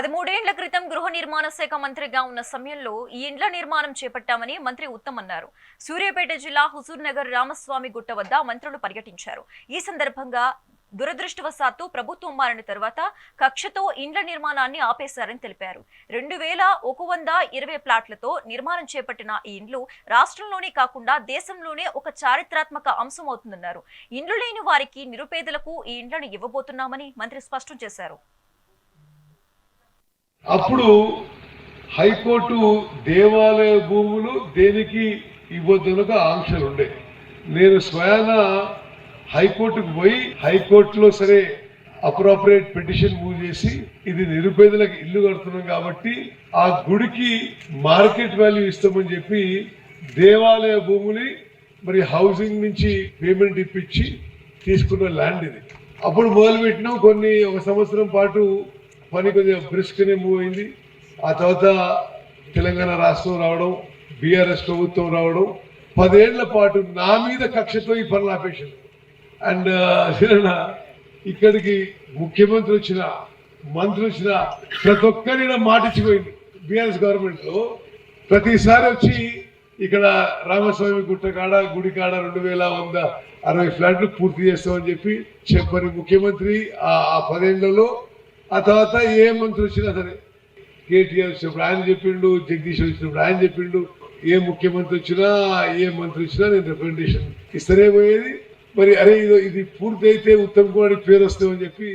పదమూడేండ్ల క్రితం గృహ నిర్మాణ శాఖ మంత్రిగా ఉన్న సమయంలో ఈ ఇండ్ల నిర్మాణం చేపట్టామని మంత్రి ఉత్తమ్ అన్నారు సూర్యాపేట జిల్లా హుజూర్ నగర్ రామస్వామి గుట్ట వద్ద మంత్రులు పర్యటించారు. ఈ సందర్భంగా దురదృష్టవశాత్తు ప్రభుత్వం మారిన తర్వాత కక్షతో ఇండ్ల నిర్మాణాన్ని ఆపేశారని తెలిపారు. రెండు వేల ఒక వంద ఇరవై ప్లాట్లతో నిర్మాణం చేపట్టిన ఈ ఇండ్లు రాష్ట్రంలోనే కాకుండా దేశంలోనే ఒక చారిత్రాత్మక అంశం అవుతుందన్నారు. ఇండ్లు లేని వారికి నిరుపేదలకు ఈ ఇండ్లను ఇవ్వబోతున్నామని మంత్రి స్పష్టం చేశారు. అప్పుడు హైకోర్టు దేవాలయ భూములు దేనికి ఇవ్వద్దనక ఆంక్షలు ఉండే. నేను స్వయాన హైకోర్టుకు పోయి హైకోర్టులో సరే అప్రాపరేట్ పిటిషన్ మూవ్ చేసి ఇది నిరుపేదలకు ఇల్లు కడుతున్నాం కాబట్టి ఆ గుడికి మార్కెట్ వాల్యూ ఇస్తామని చెప్పి దేవాలయ భూముని మరి హౌసింగ్ నుంచి పేమెంట్ ఇప్పించి తీసుకున్న ల్యాండ్ ఇది. అప్పుడు మొదలుపెట్టినాం. కొన్ని ఒక సంవత్సరం పాటు పని కొద్దిగా బ్రిస్క్నే మూవ్ అయింది. ఆ తర్వాత తెలంగాణ రాష్ట్రం రావడం బీఆర్ఎస్ ప్రభుత్వం రావడం పదేళ్ళ పాటు నా మీద కక్షతో ఈ పనులు ఆపేసింది అండ్ ఇక్కడికి ముఖ్యమంత్రి వచ్చిన మంత్రి వచ్చిన ప్రతి ఒక్కరి మాటిచ్చిపోయింది బీఆర్ఎస్ గవర్నమెంట్లో ప్రతిసారి వచ్చి ఇక్కడ రామస్వామి గుట్ట కాడ గుడి కాడ రెండు వేల వంద అరవై ఫ్లాట్లు పూర్తి చేస్తామని చెప్పి చెప్పని ముఖ్యమంత్రి ఆ ఆ పదేళ్ళలో ఆ తర్వాత ఏ మంత్రి వచ్చినా సరే కేటీఆర్ వచ్చినప్పుడు ఆయన చెప్పిండు జగదీష్ వచ్చినప్పుడు ఆయన చెప్పిండు ఏ ముఖ్యమంత్రి వచ్చినా ఏ మంత్రి వచ్చినా నేను రికమెండేషన్ ఇస్తూనే పోయేది. మరి అరే ఇది ఇది ఉత్తమ్ కుమార్ పేరు వస్తామని చెప్పి